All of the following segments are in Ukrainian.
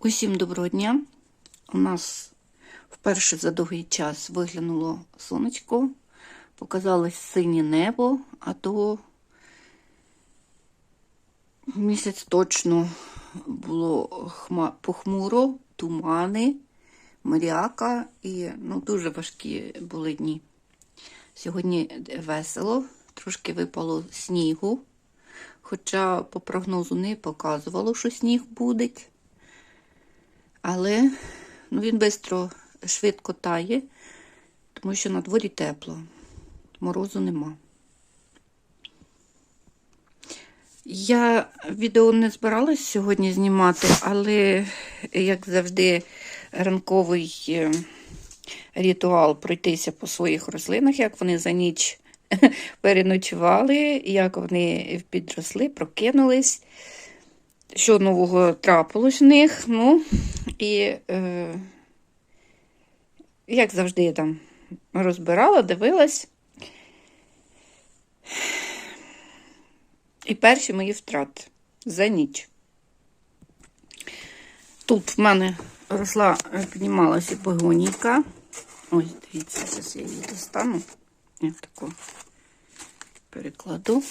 Усім доброго дня. У нас вперше за довгий час виглянуло сонечко, показалось синє небо, а то місяць точно було похмуро, тумани, мряка і ну, дуже важкі були дні. Сьогодні весело, трошки випало снігу, хоча по прогнозу не показувало, що сніг буде. Але ну, він швидко, швидко тає, тому що на дворі тепло, морозу нема. Я відео не збиралась сьогодні знімати, але, як завжди, ранковий е, ритуал пройтися по своїх рослинах, як вони за ніч переночували, як вони підросли, прокинулись що нового трапилось в них. Ну, і, е, як завжди, я там розбирала, дивилась. І перші мої втрати за ніч. Тут в мене росла, е, піднімалася погонійка. Ось, дивіться, зараз я її достану. Я таку перекладу.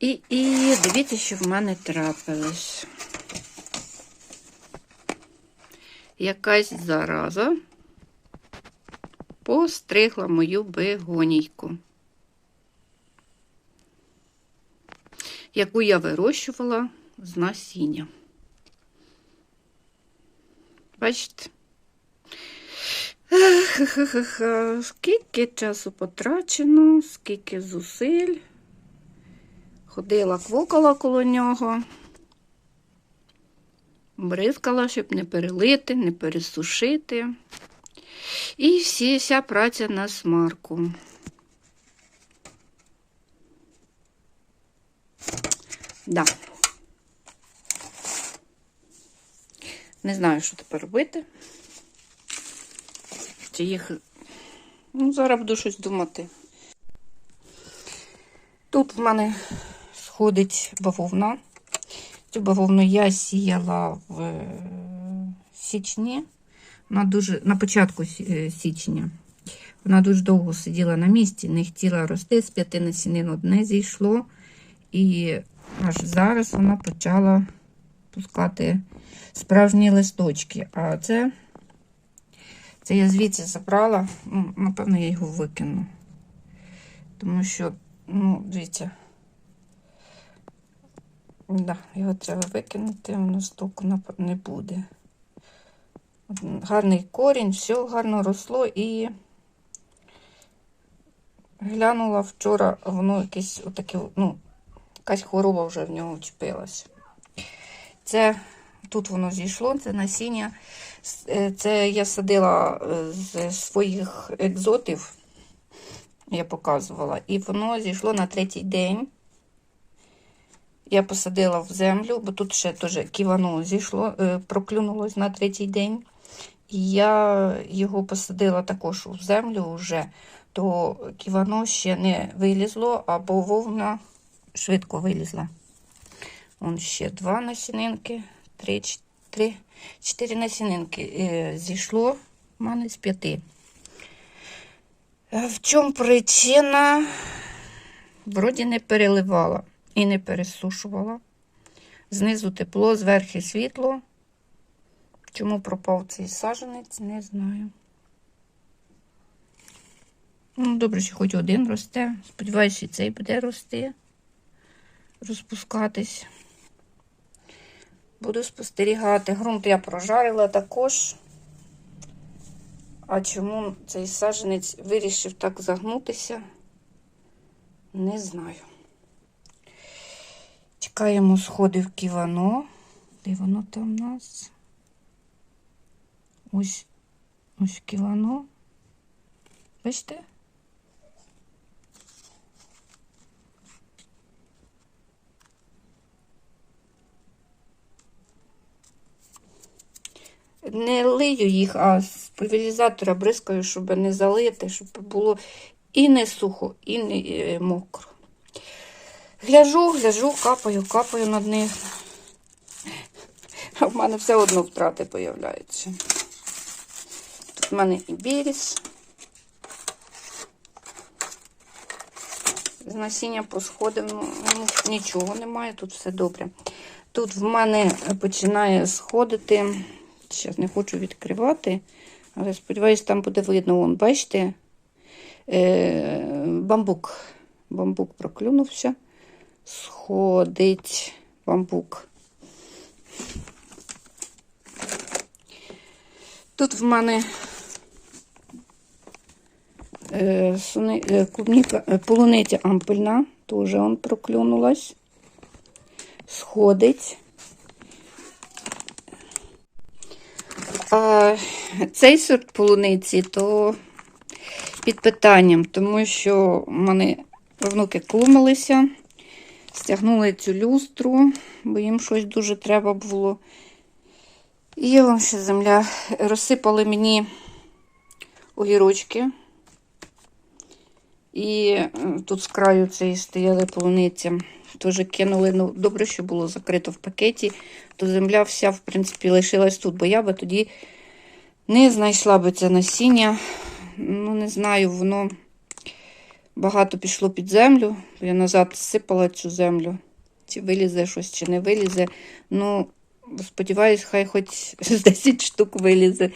І, і дивіться, що в мене трапилось. Якась зараза постригла мою бегонійку, яку я вирощувала з насіння. Бачите? Ха-ха-ха-ха. Скільки часу потрачено, скільки зусиль. Ходила, квокала коло нього, бризкала, щоб не перелити, не пересушити. І всі, вся праця на смарку. Да. Не знаю, що тепер робити. Чи їх. Ну, зараз буду щось думати. Тут в мене сходить бавовна. Цю бавовну я сіяла в е, січні, вона дуже, на початку е, січня. Вона дуже довго сиділа на місці, не хотіла рости, з п'яти насінин одне зійшло. І аж зараз вона почала пускати справжні листочки. А це, це я звідси забрала, ну, напевно, я його викину. Тому що Ну, дивіться. Да, його треба викинути, воно стоку не буде. Гарний корінь, все гарно росло і глянула вчора, воно якесь отаке, ну, якась хвороба вже в нього вчепилася. Це тут воно зійшло, це насіння. Це я садила з своїх екзотів я показувала. І воно зійшло на третій день. Я посадила в землю, бо тут ще теж ківано зійшло, е, проклюнулось на третій день. І я його посадила також в землю вже, то ківано ще не вилізло, або вовна швидко вилізла. Вон ще два насінинки, три, три, чотири насінинки е, зійшло в мене з п'яти. В чому причина? Вроді не переливала і не пересушувала. Знизу тепло, зверху світло. Чому пропав цей саженець, не знаю. Ну, добре, що хоч один росте. Сподіваюся, і цей буде рости, розпускатись. Буду спостерігати. Грунт я прожарила також. А чому цей саженець вирішив так загнутися? Не знаю. Чекаємо сходи в ківано. Де воно там у нас? Ось ось ківано. Бачите? Не лию їх, а з пульверізатора бризкаю, щоб не залити, щоб було і не сухо, і не е, мокро. Гляжу, гляжу, капаю, капаю над них. А в мене все одно втрати появляються. Тут в мене і біріс. З насіння посходив, ну, ну, нічого немає, тут все добре. Тут в мене починає сходити. Зараз не хочу відкривати, але сподіваюся, там буде видно. Вон, бачите, е, бамбук. Бамбук проклюнувся. Сходить бамбук. Тут в мене е, е, клубніка, е, полуниця ампельна, теж он проклюнулась. Сходить. А цей сорт полуниці то під питанням, тому що в мене внуки клумалися, стягнули цю люстру, бо їм щось дуже треба було. І вам ще земля розсипали мені огірочки. І е, тут з краю цієї стояли полуниці. Теж кинули. Ну, добре, що було закрито в пакеті, то земля вся, в принципі, лишилась тут, бо я би тоді не знайшла би це насіння. Ну, не знаю, воно багато пішло під землю. Я назад сипала цю землю. Чи вилізе щось, чи не вилізе. Ну, сподіваюсь, хай хоч 10 штук вилізе,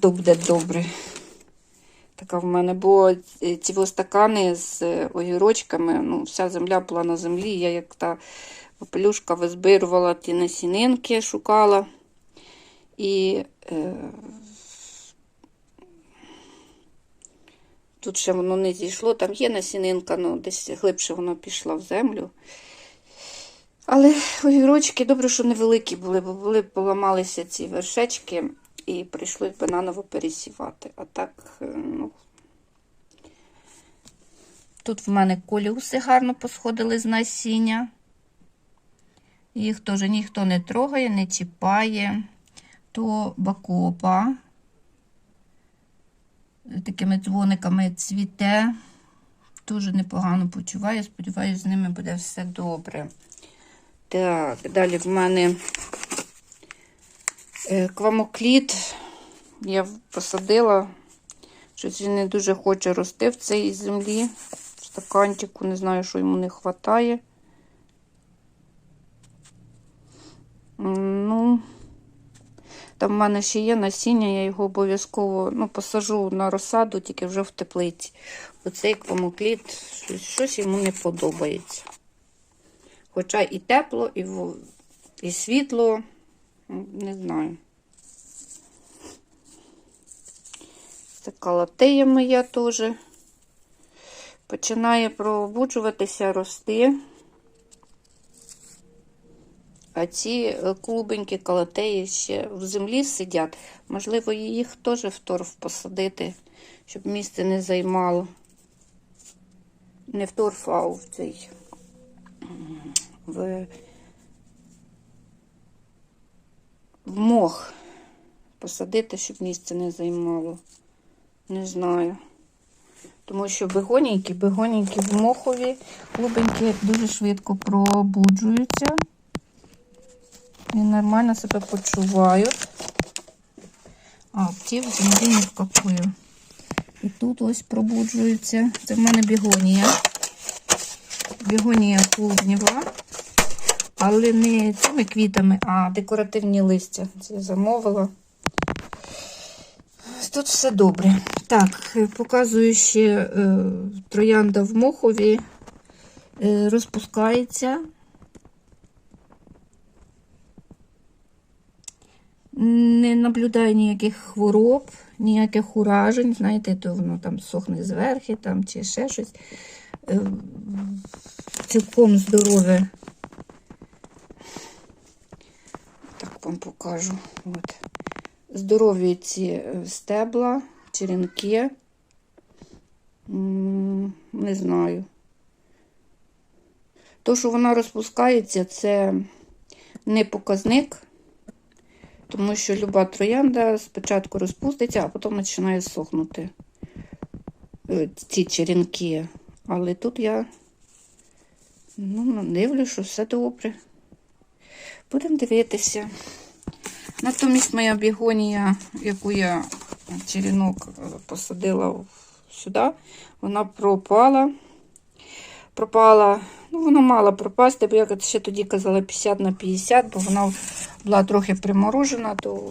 то буде добре. Така в мене, бо ці стакани з огірочками, ну, вся земля була на землі. Я як та попелюшка визбирувала ті насінинки, шукала. І е, тут ще воно не зійшло, там є насінинка, ну десь глибше воно пішло в землю. Але огірочки добре, що невеликі були, бо були поламалися ці вершечки і прийшлось би наново пересівати. А так, е, ну. Тут в мене колюси гарно посходили з насіння. Їх теж ніхто не трогає, не чіпає. То бакопа. Такими дзвониками цвіте. Дуже непогано почуваю. Сподіваюся, з ними буде все добре. Так, далі в мене е, квамокліт. Я посадила. Щось він не дуже хоче рости в цій землі. В стаканчику, не знаю, що йому не вистачає. Ну, там в мене ще є насіння, я його обов'язково ну, посажу на розсаду, тільки вже в теплиці. Оцей квамокліт, щось, йому не подобається. Хоча і тепло, і, і світло, не знаю. Така латея моя теж починає пробуджуватися, рости. А ці клубенькі калатеї ще в землі сидять. Можливо, їх теж в торф посадити, щоб місце не займало. Не в торф, а в цей в, в мох посадити, щоб місце не займало. Не знаю. Тому що бегонійки, бегонійки в мохові, клубеньки дуже швидко пробуджуються. Нормально себе почувають. А, ті в землі не вкапую. І тут ось пробуджуються. Це в мене бігонія. Бігонія клубніва. Але не цими квітами, а декоративні листя. Це я замовила. Тут все добре. Так, показую ще е, троянда в мохові, е, розпускається. Не наблюдаю ніяких хвороб, ніяких уражень. Знаєте, то воно там сохне зверху там, чи ще щось. Е, цілком здорове. Так вам покажу. От. Здорові ці стебла, черенки. Не знаю. То, що вона розпускається, це не показник, тому що люба троянда спочатку розпуститься, а потім починає сохнути ці черенки. Але тут я Ну, дивлюсь, що все добре. Будемо дивитися. Натомість моя бігонія, яку я черенок е, посадила сюди, вона пропала. Пропала, ну вона мала пропасти, бо я ще тоді казала 50 на 50, бо вона була трохи приморожена, то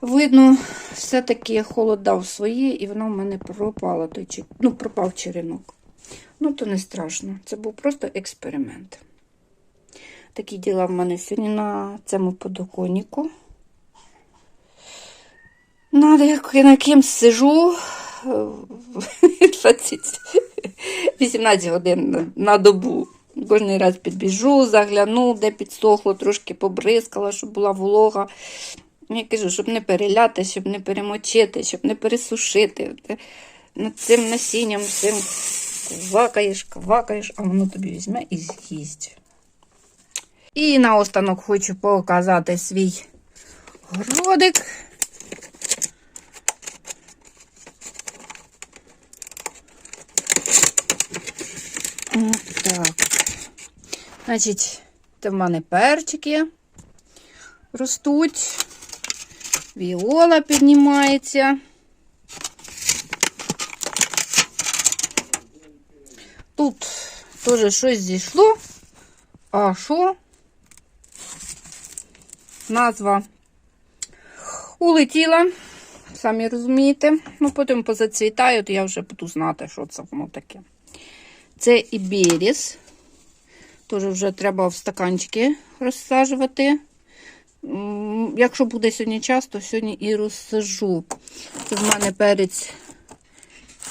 видно, все-таки холод дав своє, і вона в мене пропала. Той, ну, пропав черенок. Ну, то не страшно. Це був просто експеримент. Такі діла в мене сьогодні на цьому подоконнику. Надо, як я на ким сижу е, 20, 18 годин на, добу. Кожен раз підбіжу, загляну, де підсохло, трошки побризкала, щоб була волога. Я кажу, щоб не переляти, щоб не перемочити, щоб не пересушити. Ти Над цим насінням цим квакаєш, квакаєш, а воно тобі візьме і з'їсть. І наостанок хочу показати свій городик. Так. Значить, це в мене перчики ростуть. Віола піднімається. Тут теж щось зійшло. А що? Назва улетіла, самі розумієте. Ну, потім позацвітаю, то я вже буду знати, що це воно таке. Це і іберіс. Теж вже треба в стаканчики розсаджувати. Якщо буде сьогодні час, то сьогодні і розсажу. Це в мене перець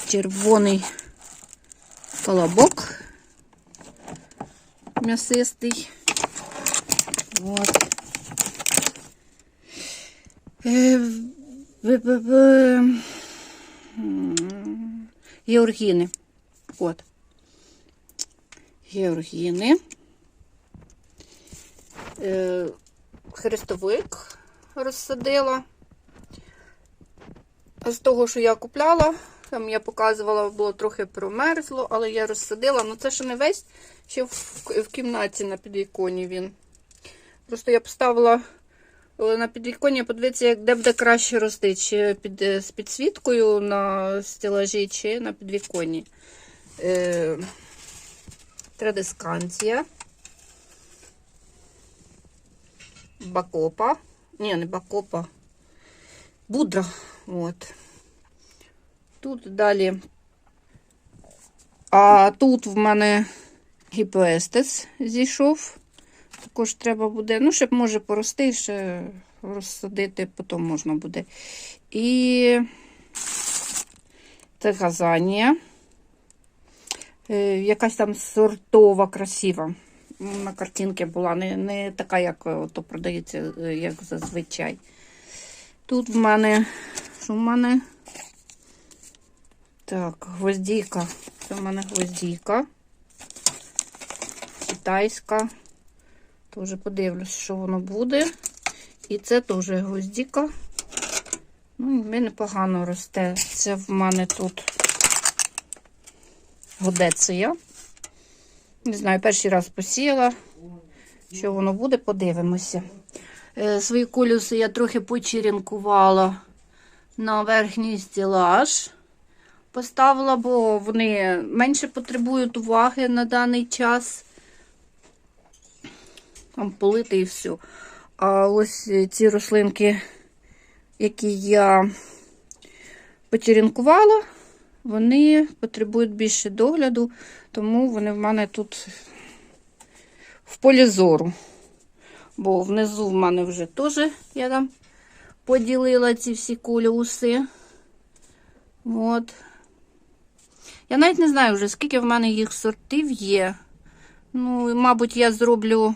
червоний колобок м'ясистий. От. Е, Георгіни. От. Георгіни. Е, Хрестовик розсадила. З того, що я купляла, там я показувала, було трохи промерзло, але я розсадила. Ну це ще не весь, ще в, кімнаті на підвіконі він. Просто я поставила е, на підвіконні, подивитися, як де буде краще рости, чи під, е, з підсвіткою на стелажі, чи на підвіконні. Е, традисканція. Бакопа. Ні, не бакопа. Будра. От. Тут далі. А тут в мене гіпоестес зійшов. Також треба буде, ну, щоб може порости, ще розсадити, потім можна буде. І це газанія. Е, Якась там сортова, красива. На картинці була не, не така, як е, то продається, е, як зазвичай. Тут в мене, що в мене? Так, гвоздійка. Це в мене гвоздійка. Китайська. Теж подивлюсь, що воно буде. І це теж гвоздіка. Ну, в мене непогано росте. Це в мене тут годеція. Не знаю, перший раз посіяла. Що воно буде, подивимося. Е, Свої колюси я трохи почерінкувала на верхній стілаж. Поставила, бо вони менше потребують уваги на даний час. Там полити і все. А ось ці рослинки, які я почерінкувала, вони потребують більше догляду, тому вони в мене тут в полі зору. Бо внизу в мене вже теж я там поділила ці всі колюси. От. Я навіть не знаю вже, скільки в мене їх сортів є. Ну, мабуть, я зроблю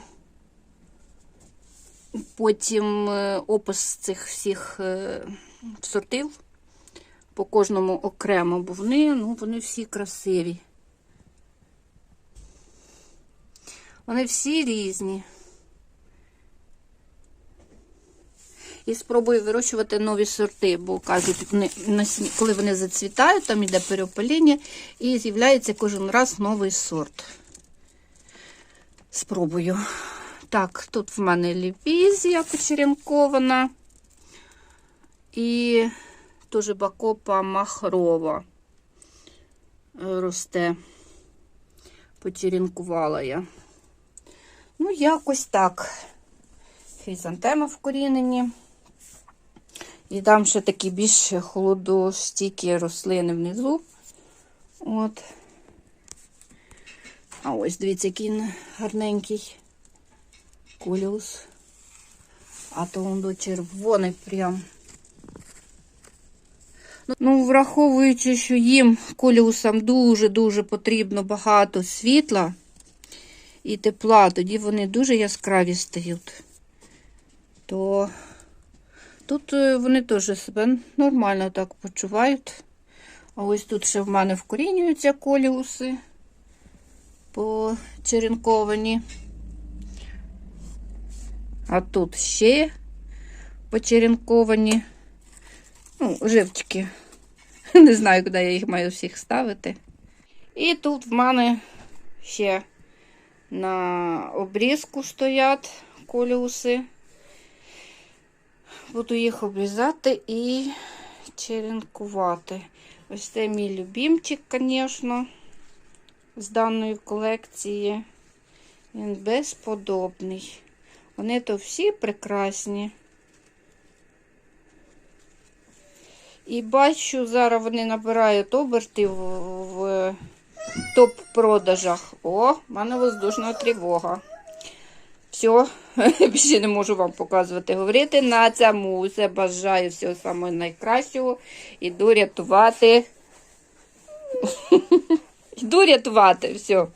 потім е, опис цих всіх е, сортів по кожному окремо, бо вони, ну, вони всі красиві. Вони всі різні. І спробую вирощувати нові сорти, бо кажуть, коли вони зацвітають, там йде переопаління і з'являється кожен раз новий сорт. спробую. Так, тут в мене лівізія почеренкована. І теж бакопа махрова е, росте. Почеренкувала я. Ну, якось так. Хризантема вкорінені. І там ще такі більш холодостійкі рослини внизу. От. А ось, дивіться, який гарненький коліус. А то він до червоний прям. Ну, враховуючи, що їм коліусам дуже-дуже потрібно багато світла і тепла, тоді вони дуже яскраві стають. То тут е, вони теж себе нормально так почувають. А ось тут ще в мене вкорінюються коліуси почеренковані. А тут ще почеренковані. Ну, живчики. Не знаю, куди я їх маю всіх ставити. І тут в мене ще на обрізку стоять коліуси. Буду їх обрізати і черенкувати. Ось це мій любимчик, звісно, з даної колекції. Він безподобний. Вони то всі прекрасні. І бачу, зараз вони набирають оберти в, в топ-продажах. О, в мене воздушна тривога. Все, більше не можу вам показувати. Говорити на цьому. Все бажаю всього самого найкращого. Іду рятувати. Іду рятувати. Все.